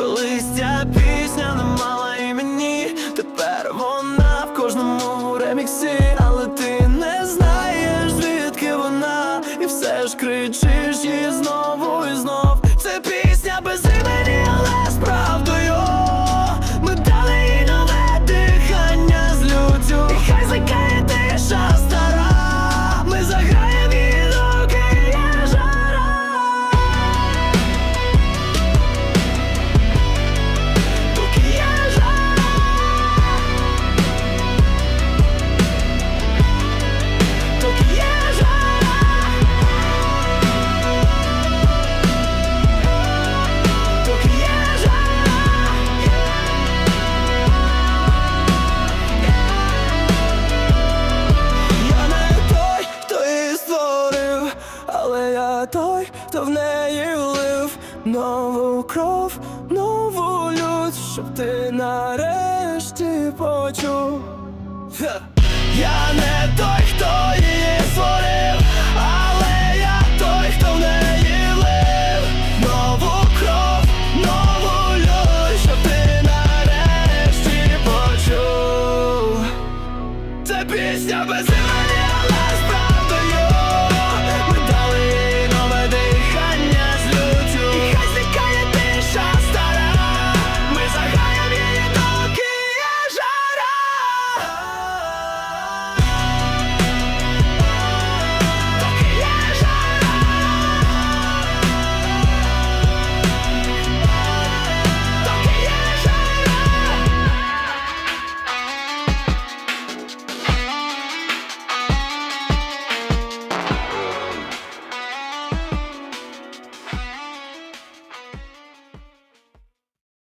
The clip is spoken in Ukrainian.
Колись ця пісня не мала імені, тепер вона в кожному реміксі, але ти не знаєш, звідки вона, і все ж кричиш її знову і знов той, хто в неї влив нову кров, нову лють, щоб ти нарешті почув. Я не той, хто її створив, але я той, хто в неї лив, нову кров, нову лють, щоб ти нарешті почув. Це пісня без імені, але справді